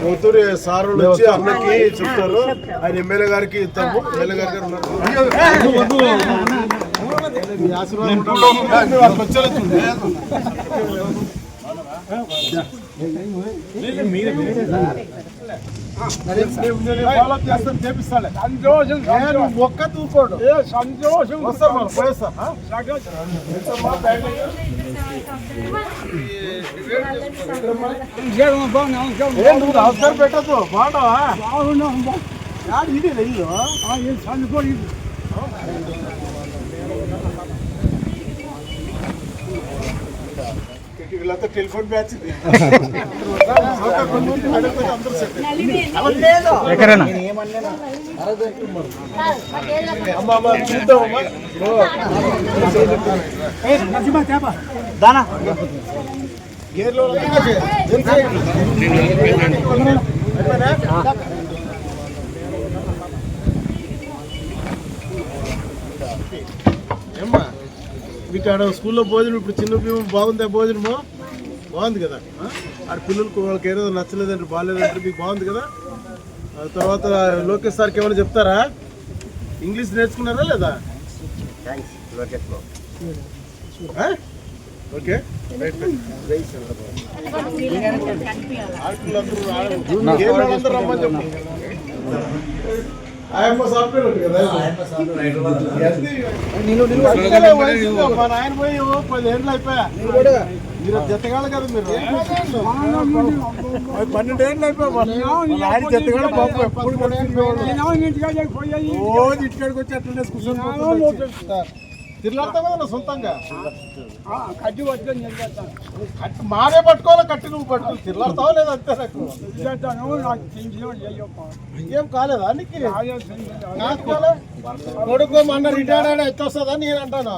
కూతురు సార్ వచ్చి అన్నకి చెప్తారు ఆయన ఎమ్మెల్యే గారికి ఇస్తాము ఎమ్మెల్యే గారికి నేను ఒక్క తూకోడు సంతోషం అవసరం పెట్టద్దు బాగున్నావా ఇది ఇల్లు వీళ్ళంతా టెలిఫోన్ బ్యాచ్ ఎక్కడైనా? దానా? గేర్లో మీకు ఆడ స్కూల్లో భోజనం ఇప్పుడు చిన్న భీమం బాగుందా భోజనము? బాగుంది కదా. ఆ? ఆడ పిల్లలకు వాళ్ళకి ఏదో నచ్చలేదంటే బాగాలేదంటే మీకు బాగుంది కదా? ఆ తర్వాత లోకేష్ సార్కి ఏమైనా చెప్తారా? ఇంగ్లీష్ నేర్చుకున్నారా లేదా? ఓకే. ఆడపిల్లలందరూ రమ్మని చెప్పు. ఆయమ్మ సాఫ్ట్వేర్ ఉంది కదా మా నాయన పోయి ఓ పది ఏళ్ళు అయిపోయా మీరు జతగాలి కదా మీరు. ఓ పన్నెండు ఏళ్ళు అయిపోయా. మా నాయన జతగాడు పాపం ఎప్పుడు కూడా రోజు ఇక్కడికి వచ్చి అట్లనే కూర్చొని తిరుగుతా కదా నా సొంతంగా? కట్టి మానే పట్టుకోవాలి? కట్టి నువ్వు పట్టుకో. తిరుగుతావా లేదా అంతే నాకు? ఇంకేం కాలేదా నీకు? కొడుకు మొన్న రిటైర్డ్ అయినా ఎత్తి వస్తుందా నేను అంటాను?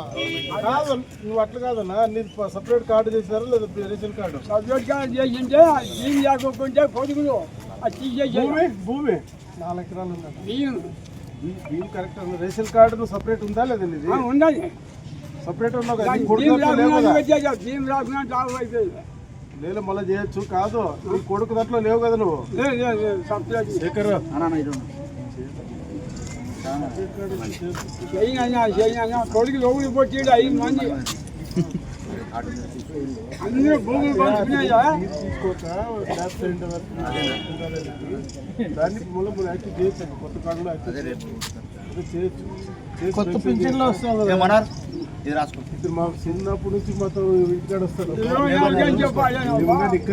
కాదు నువ్వు అట్లా కాదన్నా. నీది సపరేట్ కార్డు చేశారా లేదా రేషన్ కార్డు? భూమి? భూమి? నాలుగు ఎకరాలు భీ- Bheem correct ration card separate ఉందా లేదా నీది సపరేట్ ఉన్నావు కదా నీ కొడుకు దాంట్లో లేవు కదా? లేదు మళ్ళీ చేయొచ్చు. కాదు నీ కొడుకు దాంట్లో లేవు కదా నువ్వు? శేఖర్ కొడుకు లోపలికి పొచ్చాడు ఐదు మంది. దాన్ని మూల యాక్టివ్ చేయొచ్చు కొత్త కొత్త పింఛన్లో కదా ఇప్పుడు మా చిన్నప్పటి నుంచి మాతో ఇంటికాడ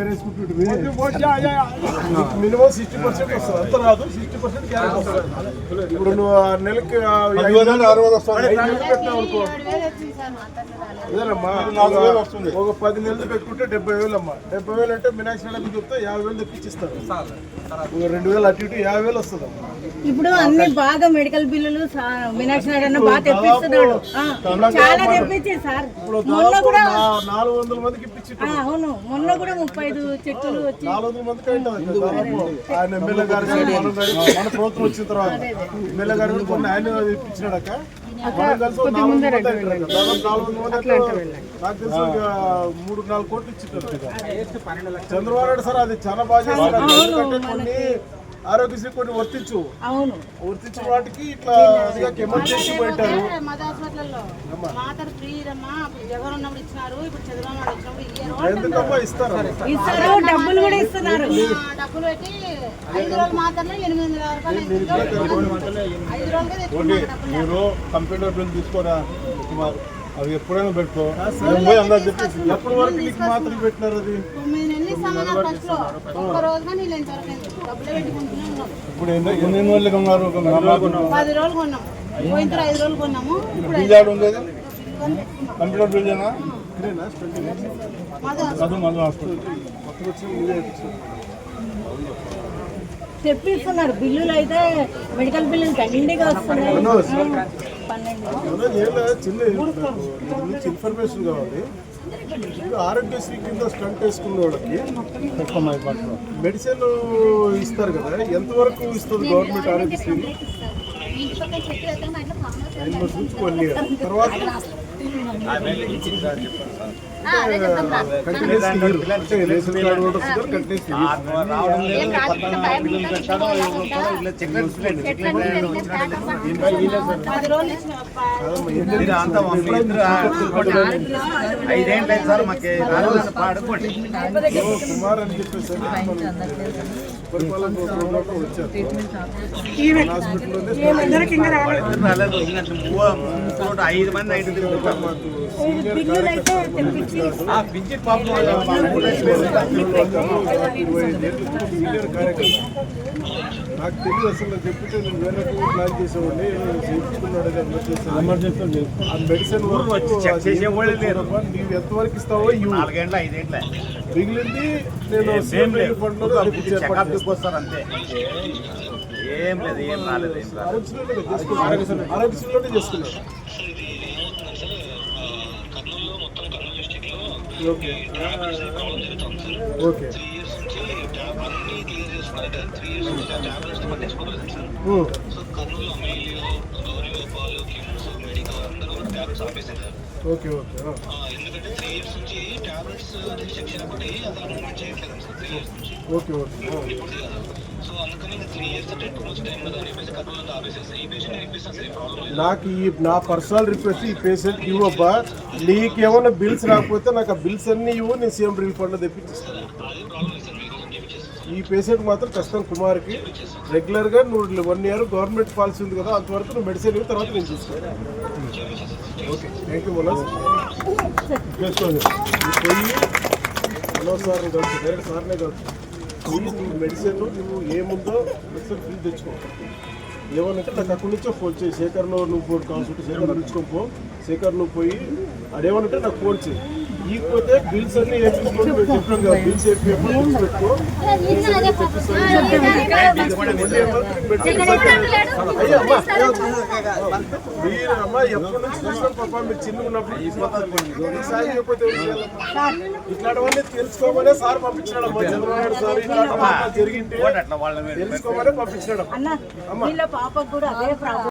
వేసుకుంటుంటే వచ్చాయా మినిమం సిక్స్టీ పర్సెంట్ వస్తుంది. అంత రాదు. సిక్స్టీ పర్సెంట్ గ్యారెంటీ వస్తుంది. ఇప్పుడు నువ్వు నెలకి అరవై వస్తుంది ఒక- పది నెలలు పెట్టుకుంటే డెబ్బై వేలు అమ్మా డెబ్బై వేలు అంటే మీనాక్షి నెలకు చెప్తే యాభై వేలు తెప్పించిస్తారు ఒక రెండు వేలు అటు ఇటు యాభై వేలు వస్తుంది అమ్మా ఇప్పుడు అన్ని బాగా మెడికల్ బిల్లులు మీనాక్షి నాయుడు అన్న బాగా తెప్పిస్తున్నాడు ఆ, చాలా తెప్పించి సార్ ఇప్పుడు మొన్న దాదాపు కూడా నా- నాలుగు వందల మందికి ఇప్పించి ఆ, అవును మొన్న కూడా ముప్పై ఐదు చెట్లు వచ్చి నాలుగు వందల మందికి అయింది దాదాపు ఆయన ఎమ్మెల్యే గారు మనం ప్రభుత్వం వచ్చిన తర్వాత ఎమ్మెల్యే గారు కూడా కొన్ని ఆయన ఇప్పించినాడక నాకు తెలిసి మూడు నాలుగు కోట్లు ఇచ్చింటారు చంద్రబాబు నాయుడు సార్ అది చాలా బాగా కొన్ని ఆరోగ్యశ్రీ కొన్ని వర్తించు. అవును. వర్తించిన వాటికి ఇట్లా ఎమర్జెన్సీ పెట్టారు. ఎందుకమ్మా ఇస్తారు. ఇస్తారు. డబ్బులు కూడా ఇస్తున్నారు. డబ్బులు పెట్టి ఐదు రోజులు మాత్రమే ఎనిమిది రూపాయలు మీరు కంప్యూటర్ బిల్ తీసుకోరా? కుమార్ అవి ఎప్పుడైనా పెట్టుకో. ఎప్పటి వరకు మాత్రం పెట్టినారు అది? ఇప్పుడు ఎన్ని రోజులు నలభై పది రోజులు కొన్నాం. పోయిన తర్వాత ఐదు రోజులు కొన్నాము. ఉండేది. కంప్యూటర్ బిల్ ఏనా? మద మధు మధు హాస్పిటల్. తెప్పిస్తున్నారు బిల్లులు అయితే మెడికల్ బిల్లులు దండిగా వస్తున్నాయి. చిన్న ఇన్ఫర్మేషన్ కావాలి. ఇప్పుడు ఆరోగ్యశ్రీ కింద స్టంట్ వేసుకున్న వాళ్ళకి మెడిసిన్ ఇస్తారు కదా ఎంతవరకు ఇస్తుంది గవర్నమెంట్ ఆరోగ్యశ్రీ ఇంటి పక్కన చెట్టు ఎక్కడ అట్లా ఫామ్ నైన్ మంత్స్ నుంచి వన్ ఇయర్ తర్వాత అదే చెప్తాం రా. కంటిన్యూస్ అంటే రేషన్ కార్డు హోల్డర్స్ కూడా కంటిన్యూస్ ఏం రాదు ఇక్కడ భయం ఉంటుంది. ఇక్కడ ఇలా ఉంటా. చెట్లన్నీ పెరిగిన ప్యాక్ అవ్వండి. పది రోజులు ఇచ్చిన అప్ప. ఇది అంతా. అయింది సార్ మాకు రాలేదు కుమార్ అని చెప్పేసి ఇంకోటి ఐదు మంది ఐదు తిరుగుతారు మాకు సీనియర్ బిల్లులు అయితే తెప్పించి ఆ పింఛన్ పాపం సీనియర్ కార్యకర్త నాకు తెలియదు అసలు చెప్తే నేను వేరే ప్లాన్ చేసేవాడిని చేయించుకున్నాడు ఎమర్జెన్సీ ఆ మెడిసిన్ వరకు వచ్చి చెక్ చేసేవాళ్ళే లేరు. నీవు ఎంతవరకు ఇస్తావో ఇవ్వు నాలుగేండ్ల ఐదేండ్ల మిగిలింది నేను లో ఏర్పాటు చెకప్ చేస్తాను. ఓకే ఓకే నాకు ఈ నా పర్సనల్ రిక్వెస్ట్ ఈ పేషెంట్ ఇవ్వబ్బా. నీకేమైనా బిల్స్ రాకపోతే నాకు ఆ బిల్స్ అన్ని ఇవ్వు నేను సీఎం రిలీఫ్ ఫండ్ తెప్పించిస్తాను. ఈ పేషెంట్ మాత్రం కష్టం కుమార్కి రెగ్యులర్గా నువ్వు వన్ ఇయర్ గవర్నమెంట్ పాలసీ ఉంది కదా అంతవరకు నువ్వు మెడిసిన్ ఇవ్వు తర్వాత నేను చూస్తాను ఓకే థ్యాంక్ యూ మనోజ్ చేసుకోండి పోయి మనోజ్ సార్ని కావచ్చు డైరెక్ట్ సార్నే కావచ్చు మెడిసిన్ నువ్వు ఏముందో మెడిసిన్ ఫీల్ తెచ్చుకో. ఏమన్నా నాకు అక్కడి నుంచో ఫోన్ చేయి. శేఖర్లో నువ్వు ఫోన్ కావాల్సి శేఖర్ నుంచుకొని పో. శేఖర్ నువ్వు పోయి అదేమనంటే నాకు ఫోన్ చేయి. ఈకపోతే బిల్స్ అన్ని వేపించుకొని మేము చెప్పాం కదా బిల్స్ వేపి పెట్టుకో నిన్న అదే పాపం. ఆ, ఏదో అయ్యో అమ్మా మీరు అమ్మా ఎప్పటి నుంచి చూసినాం పాప? మీరు చిన్న ఉన్నప్పుడు ఈ సాయి చెప్పితే ఇట్లాంటివన్నీ తెలుసుకోమనే సార్ పంపించినాడు అమ్మా చంద్రబాబు నాయుడు సార్ ఇట్లాంటి జరిగింటే తెలుసుకోమనే పంపించినాడు పాపకు కూడా అదే ప్రాబ్లం.